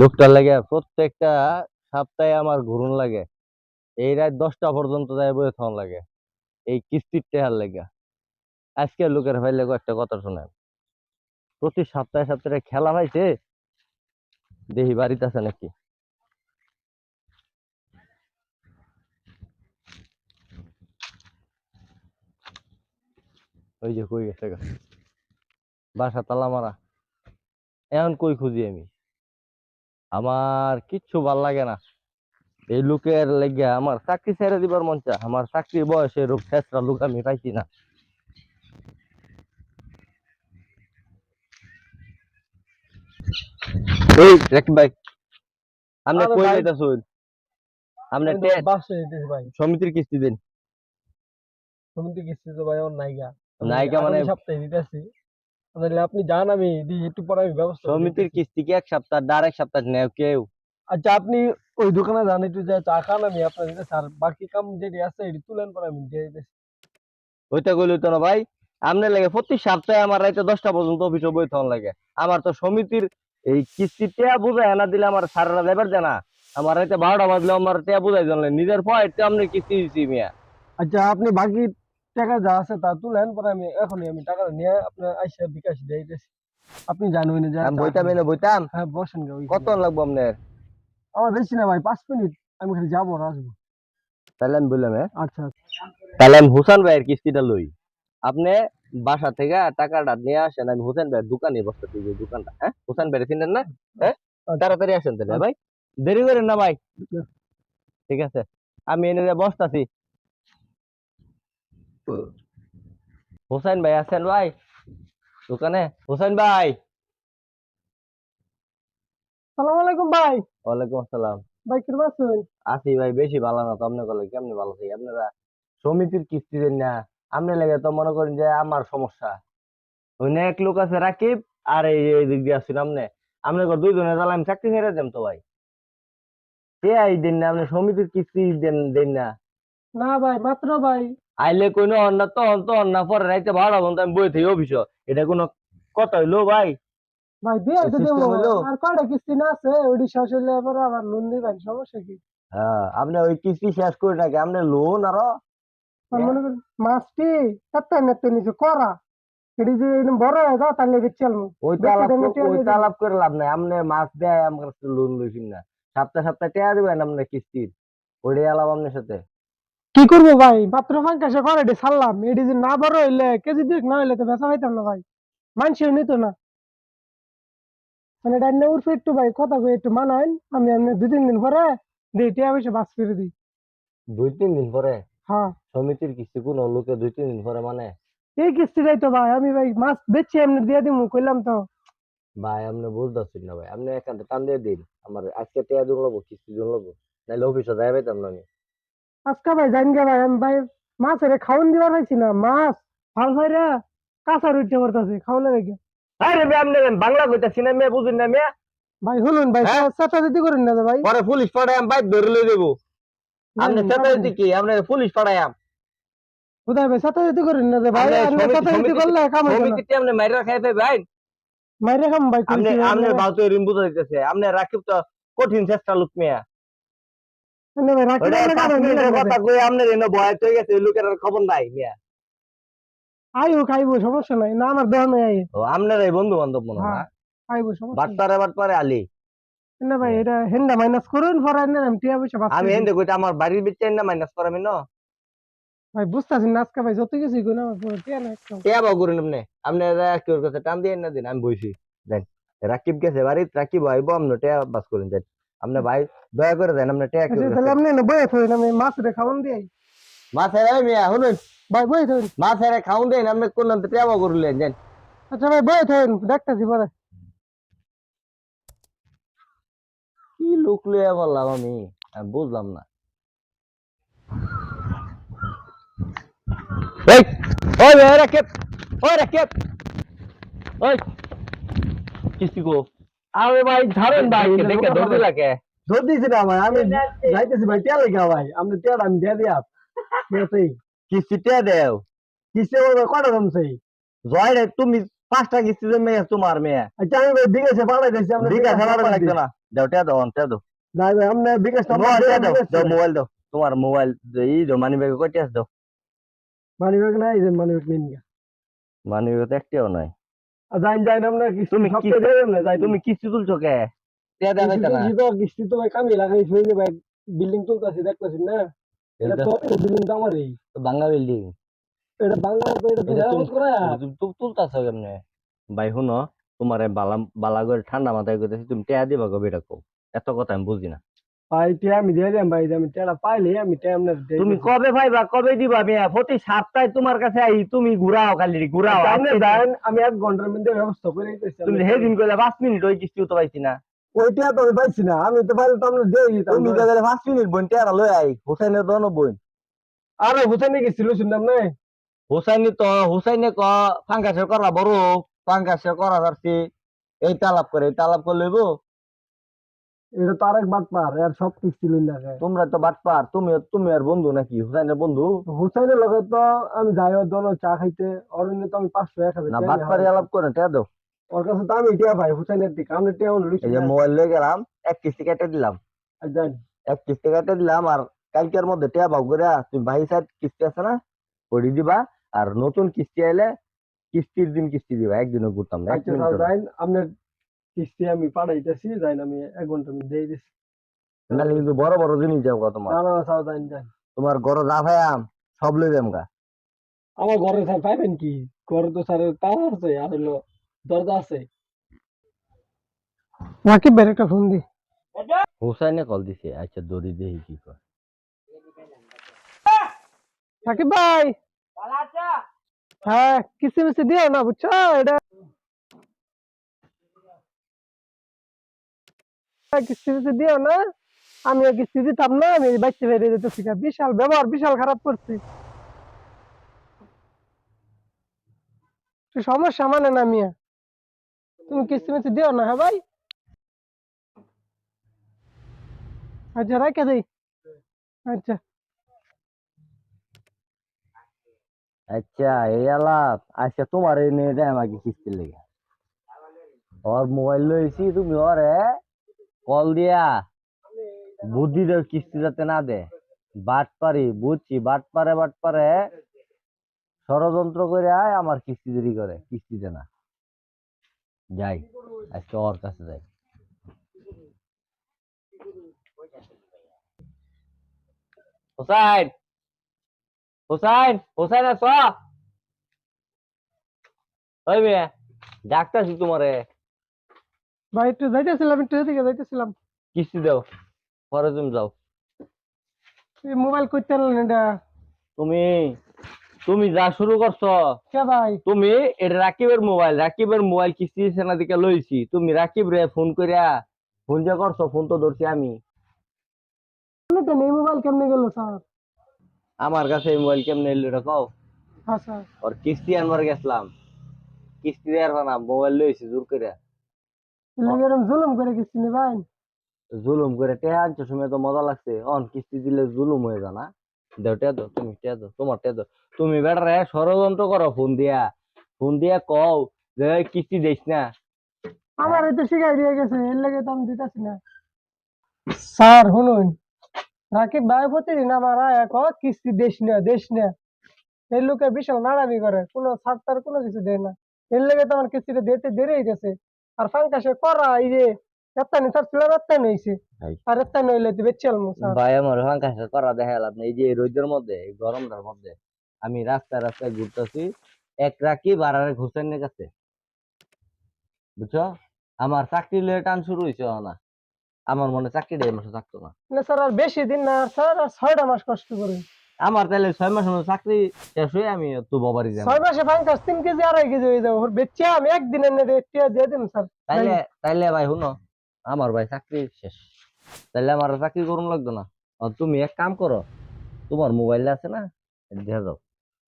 লোকটার লাগে প্রত্যেকটা সপ্তাহে আমার ঘুরুন লাগে। এই রাত দশটা পর্যন্ত যাই বয়ে থাকুন লাগে। এই কিস্তির টেহার লাগে। আজকে লোকের ভাই লেগে একটা কথা শোনেন। প্রতি সপ্তাহে সপ্তাহে খেলা পাইছে দেহি বাড়িতে আছে নাকি? ওই যে কই গেছে বাসা তালা মারা এখন কই খুঁজি আমি? আমার কিচ্ছু ভালো লাগে না। এই লোকের লেগে আমার চাকরি ছেড়ে দিবার মন চা আমার চাকরির বয়সে রূপ শেষরা লোক আমি পাইছি না। এই রাকিব ভাই আপনি কই ভাই। আপনি আমি বাসে যেতেছি ভাই। সমিতির কিস্তি দিন। তুমি তো কিস্তি তো ভাই ওর নাইগা। নাইগা মানে- সপ্তাহে দিতেছি। তাহলে আপনি যান আমি একটু পরে আমি ব্যবস্থা সমিতির কিস্তি কি এক সপ্তাহ? আর এক সপ্তাহ নেও কেউ। আচ্ছা আপনি ওই দোকানে যান একটু যা চা খান আমি আপনার দিতেছি আর বাকি কাম যেটি আছে এটি তুলেন পরে আমি দিয়ে দিতেছি ওইটা কইলে তো না ভাই আমনে লাগে প্রতি সপ্তাহে আমার রাইতে দশটা পর্যন্ত অফিসে বই তখন লাগে। আমার তো সমিতির এই কিস্তি টেয়া বুঝায় না দিলে আমার সারারা দেবার জানা আমার রাইতে বারোটা বাজলে আমার টেয়া বুঝাই জানলে নিজের পয়েন্ট আপনি কিস্তি দিচ্ছি মিয়া। আচ্ছা আপনি বাকি টাকা যা আছে তা তুলেন পরে আমি এখনই আমি টাকা নিয়ে আপনার আইসা বিকাশ দিয়ে দিতেছি। আপনি জানুন যে আমি বইতাম এনে বইতাম? হ্যাঁ বসেন গে কত লাগবো আপনার? আমার বেশি না ভাই পাঁচ মিনিট আমি খালি যাব আর আসব। তাহলে আমি বললাম হ্যাঁ? আচ্ছা তাহলে আমি হুসান ভাইয়ের কিস্তিটা লই। আপনি বাসা থেকে টাকাটা নিয়ে আসেন আমি হুসেন ভাইয়ের দোকানে বসতে দিই দোকানটা হ্যাঁ? হুসেন ভাইয়ের চিনেন না? হ্যাঁ? তাড়াতাড়ি আসেন তাহলে ভাই। দেরি করেন না ভাই। ঠিক আছে। আমি এনে বসতাছি হুসাইন ভাই আছেন ভাই দোকানে হুসাইন ভাই সালাম আলাইকুম ভাই ওয়ালাইকুম আসসালাম ভাই কিরম আছেন আছি ভাই বেশি ভালো না তো আপনি বলে কেমনি ভালো থাকি আপনারা সমিতির কিস্তি দেন না। আপনি লাগে তো মনে করেন যে আমার সমস্যা। ওইনে এক লোক আছে রাকিব আর এই এই দিক দিয়ে আসছেন আপনি। আপনি দুই জনের জ্বালা আমি চাকরি ছেড়ে দেন তো ভাই। কে আই দেন না আপনি সমিতির কিস্তি দেন দেন না। না ভাই মাত্র ভাই। আইলে কোনো অন্য তো অন্ত অন্য পরে রাইতে ভাড়া বন্ধ আমি বই থেকে অফিস এটা কোনো কথা হইল ভাই? ভাই দিয়ে তো দেবো। আর কয়টা কিস্তি না আছে? ওইটি শেষ হইলে এবার আবার লোন দিবেন সমস্যা কি? হ্যাঁ আপনি ওই কিস্তি শেষ করে নাকি আপনি লোন আরও? মনে করেন মাছটি একটা নেতে নিচে করা এটি যে বড় হয়ে যাও তাহলে এটি চলবো। ওই দামে কর- লাভ নাই। আপনি মাছ দেয় আমার লোন লইছেন না। সপ্তাহ সপ্তাহ টেয়া দিবেন আপনি কিস্তির? ওইটাই আলাপ আপনার সাথে। কি করব ভাই? মাত্র পঞ্চাশে করে এটি ছাড়লাম। এটি যে না বড় হইলে কেজি দুই না হইলে তো বেচা পাইতাম না ভাই। মানুষেও নিত না। মানে ডাইনে উর্ফে একটু ভাই কথা কই একটু মানাইন। আমি আপনি দুই তিন দিন পরে দিই টিয়া পয়সা বাস করে দিই। দুই তিন দিন পরে? হ্যাঁ। সমিতির কিস্তি কোনো লোকে দুই তিন দিন পরে মানে? এই কিস্তিটাই তো ভাই আমি ভাই মাছ বেচছি এমনি দিয়ে দিমু কইলাম তো। ভাই আপনি বুঝতেছেন না ভাই। আপনি থেকে টান দিয়ে দিন। আমার আজকে টেয়া দিন লবো কিস্তি দিন লবো। নাহলে অফিসে যাই পাইতাম না আমি। আজকে ভাই জানি গে ভাই আমি ভাই মাছ রে খাওন দিবার পাইছি না মাছ। ভালো ভাই রে কাঁচা রুইতে করতেছে খাওয়ালে রেখে আরে ভাই আপনি বাংলা কইতাছি না মেয়ে বুঝুন না মেয়ে ভাই শুনুন ভাই হ্যাঁ? চেষ্টা যদি করেন না ভাই। পরে পুলিশ পাঠায় আমি বাইক ধরে লই দেবো আপনি জানি। কি? আপনি পুলিশ পাঠায় কোথায় ভাই চেষ্টা যদি করেন না ভাই আপনি যদি করলে কাম হবে না। সমিতিতে আপনি মাইরা খাইতে ভাই। মাইরে খাম ভাই আপনি কইছি আপনি বাউতে রিম বুঝা দিতেছে। আপনি রাকিব তো কঠিন চেষ্টা লোক মেয়া। কথা না। কই আপনার এনে বয় হয়ে গেছে লোকের আর খবর নাই মিয়া। আইও খাইবো সমস্যা নাই। না আমার দহনে আই ও আপনার এই বন্ধু বান্ধব মনে হয় না। আইবো সমস্যা বাটপারে বাটপারে আলি। না ভাই এটা হেন্ডা মাইনাস করুন পরে না আমি টিয়া আমি আমার বাড়ির বিচ্ছে না মাইনাস করা আমি ন? ভাই বুঝতাছি না আজকে ভাই যত কিছু কই না আমার টিয়া না একদম। কে বাবু আপনি। আপনি কি কাছে টান দিয়ে না দিন আমি বইছি। দেন রাকিব গেছে বাড়িতে রাকিব আইবো আপনি টেয়া বাস করেন দেন। আপনি ভাই দয়া করে দেন আপনি টেয়া কি আচ্ছা, তাহলে আপনি না বয়ে থইন আমি মাছ রে খাওয়ান দিই মাছ হেরে মিয়া শুনুন। ভাই বয়ে থইন। মাছ হেরে খাউন দেন আপনি কোন টেয়া বাবু করলেন দেন। আচ্ছা ভাই বয়ে থইন দেখতাছি পরে। কি লোক লইয়া বললাম আমি? আমি বুঝলাম না। এই ওই বে রাকেব ওই রাকেব ওই কিস্তি কো? আরে ভাই ছাড়েন ভাই দেখে দেখে ধর দিলা কে ধর দিয়েছি না ভাই আমি যাইতেছি ভাই টিয়া লেখা ভাই আপনি টিয়া আমি দিয়ে দিয়া। কিস্তি টেয়া দেও। কিসে বলবে কটা সেই জয় রে তুমি পাঁচটা কিস্তিতে মেয়ে তোমার মেয়ে। আচ্ছা আমি ভাই বিকাশে পাঠাই দিয়েছি আপনি বিকাশ পাঠাই লাগতো দিন। না। দাও টিয়া দাও টিয়া দাও। যাই ভাই আপনি বিকাশ দাও দাও মোবাইল দাও। তোমার মোবাইল এই দাও মানি ব্যাগে কয়টি আছে দাও? মানি ব্যাগ নাই যে মানি ব্যাগ নিন মানি ব্যাগে তো একটিও নাই। যাই না তুমি কিস্তি- দেবেন না যাই তুমি কিস্তি তুলছো কে? যাইতা না। কিস্তি তো কিস্তি তো ভাই কামি ওই যে ভাই বিল্ডিং তুলতেছি না। এটা এটা তো বিল্ডিং তো আমারই। তো বাঙ্গা বিল্ডিং এটা বাংলা তো এটা তো এটা করা। তুমি তুলতাছো কেমনে? ভাই শুনো তোমার বালা বালা করে ঠান্ডা মাথায় কইতেছি তুমি টিয়া দিবা গো বেটা কও এত কথা আমি বুঝি না। ভাই আমি দিয়ে দিলাম ভাই আমি পাইলে আমি তুমি। কবে পাইবা কবে দিবা মেয়া? প্রতি সপ্তাহে তোমার কাছে আই তুমি ঘুরাও খালি ঘুরাও। আপনি দেন। আমি এক ঘণ্টার মধ্যে ব্যবস্থা করে দিতেছি। তুমি সেদিন কইলে পাঁচ মিনিট ওই কিস্তি তো পাইছি না। ওই টিয়া তো পাইছি না আমি তো পাইলে তো আপনার দিয়ে দিতাম তুমি গেলে পাঁচ মিনিট বোন টিয়ারা লই আই হুসাইনের দন বোন আরে হুসেনে গেছিল শুনলাম না হুসাইনি তো হুসাইনে ক ফাঙ্কাসে করা বড় ফাঙ্কাসে করা যাচ্ছে এই তালাপ করে এই তালাপ করে লইব। এটা তো আরেক বাট পার আর সব কিস্তি লইন না তোমরা তো বাটপার তুমি তুমি আর বন্ধু নাকি? হুসাইনের বন্ধু? হুসাইনের লগে তো আমি যাই ওর দল চা খাইতে অরণ্য তো আমি পাঁচশো এক হাজার না বাটপারি আলাপ করে টিয়া দাও। ওর কাছে তো আমি টিয়া ভাই হুসাইনের দিকে। আমি টিয়া এই যে মোবাইল লয়ে গেলাম এক কিস্তি কেটে দিলাম। এক কিস্তি কেটে দিলাম আর কালকের মধ্যে টিয়া ভাগ করে তুমি ভাই সাইড কিস্তি আছে না ওটি দিবা আর নতুন কিস্তি আইলে কিস্তির দিন কিস্তি দিবা একদিনও ঘুরতাম না এক আচ্ছা আপনার কিস্তি আমি পাঠাইতেছি যাইন আমি এক ঘণ্টা আমি দিয়ে দিচ্ছি নাহলে কিন্তু বড় বড় জিনিস যাব তোমার। না না যাইন যাইন। তোমার ঘর যা ভাইয়াম সব লই যাম গা। আমার ঘরে স্যার পাইবেন কি? ঘরে তো স্যার তালা আছে আর হলো দরজা আছে। রাকিব একটা ফোন দি। হুসাইনে কল দিছে আচ্ছা দড়ি দেহি কি কর রাকিব ভাই। হ্যাঁ কিস্তি মিস্তি দিও না বুঝছ? এটা কিস্তি মিস্তি দিও না, আমি কিস্তি না, আমি বাচ্চা বেরিয়ে। বিশাল ব্যবহার, বিশাল খারাপ করছি। সমস্যা মানে না মিয়া। তুমি কিস্তি মিস্তি দিও না হ্যাঁ ভাই? আচ্ছা রাখে দেই। আচ্ছা। আচ্ছা এই আলাপ আচ্ছা তোমার এই দেয় আমাকে কিস্তির লেগে। ওর মোবাইল লইছি, তুমি ওরে কল দিয়া বুদ্ধি দেও কিস্তি যাতে না দে। বাট পারি বুঝছি? বাট পারে বাট পারে ষড়যন্ত্র করে আয় আমার কিস্তি দেরি করে। কিস্তি দে না। যাই আজকে ওর কাছে যাই। হোসাইন! হোসাইন! হোসাইন আছ? ওই মেয়ে ডাকতাছি তোমারে। ভাই একটু যাইতেছিলাম একটু এদিকে যাইতেছিলাম। কিস্তি দাও পরে তুমি যাও। মোবাইল করতে পারলেন এটা? তুমি তুমি যা শুরু করছ কে ভাই? তুমি এটা রাকিবের মোবাইল রাকিবের মোবাইল কিস্তি দিছে না দিকে লইছি। তুমি রাকিব রে ফোন করিয়া ফোন যে করছ ফোন তো ধরছি আমি। তো এই মোবাইল কেমনে গেল স্যার? আমার কাছে এই মোবাইল কেমনে এলো এটা কও। হ্যাঁ স্যার। ওর কিস্তি আনবার গেছিলাম। কিস্তি দেওয়ার না মোবাইল লইছি জোর করে লাগে এরকম জুলুম করে কিস্তি জুলুম করে আনছো সময় তো মজা লাগছে। অন কিস্তি দিলে জুলুম হয়ে যা না। দেও টেয়া দাও তুমি টেয়া দাও তোমার টেয়া দাও। তুমি বেটারে ষড়যন্ত্র করো ফোন দিয়া। ফোন দিয়া কও যে কিস্তি দিস না। আমার তো শিখাই দিয়ে গেছে এর লাগে তো আমি দিতেছি না। স্যার শুনুন। রাকিব ভাই প্রতিদিন আমার আয়া ক কিস্তি দেশ না দেশ না। এই লোকে বিশাল নাড়ামি করে কোনো তার কোনো কিছু দেয় না। এর লেগে তো আমার কিস্তিটা দিতে দেরি হইতেছে আর ফাঙ্কাসে করা এই যে এত্তানি ছিল এত্তানি হইছে আর এত্তানি হইলে তো ভাই আমার হাঙ্কাশে করা দেখা লাভ নেই এই যে রোদের মধ্যে এই গরমটার মধ্যে আমি রাস্তায় রাস্তায় ঘুরতেছি এক রাকিব আর আরেক হোসেনের কাছে। বুঝছ? আমার চাকরি লয়ে টান শুরু হয়েছে না আমার মনে চাকরি দেয় মাসে থাকতো না। না স্যার আর বেশি দিন না স্যার আর ছয়টা মাস কষ্ট করে। আমার তাহলে ছয় মাসের মধ্যে চাকরি শেষ হয়ে আমি তো বাবারই যাব। ছয় মাসে ফাঙ্কাস তিন কেজি আড়াই কেজি হয়ে যাব। বেচে আমি একদিন এনে দিয়ে দিন স্যার। তাইলে তাইলে ভাই শুনো আমার ভাই চাকরি শেষ। তাইলে আমার চাকরি করুন লাগতো না। তুমি এক কাম করো তোমার মোবাইল আছে না দিয়ে দাও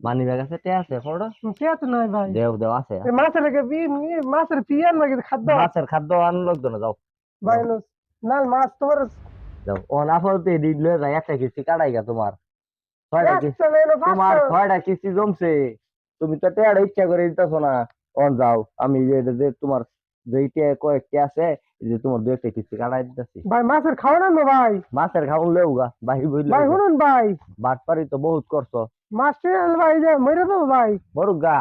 মানি ব্যাগ আছে টে আছে ফটো কে তো নাই ভাই। দেও দেও আছে। মাছের লেগে বি- মাছের পিয়ান নাকি খাদ্য। মাছের খাদ্য আনু লাগতো না যাও। ভাই নো- মাছ তোমার যাও। ও না ফলতে দিন লয়ে যায় একটা কিস্তি কাটাই গা তোমার। তোমার ছয়টা কিস্তি জমছে? তুমি তো টেয়ার ইচ্ছা করে দিতেছ না। অন যাও। আমি যে তোমার যেইটা কয়েকটি আছে যে তোমার দু একটা কিস্তি কাটাই দিতেছি। ভাই মাছের খাওয়া না ভাই। মাছের খাউন লেও গা ভাই বইলে শুনুন ভাই। বাটপারি তো বহুত করছ। মাছ ভাই যে মরে যাব ভাই। মরুক গা।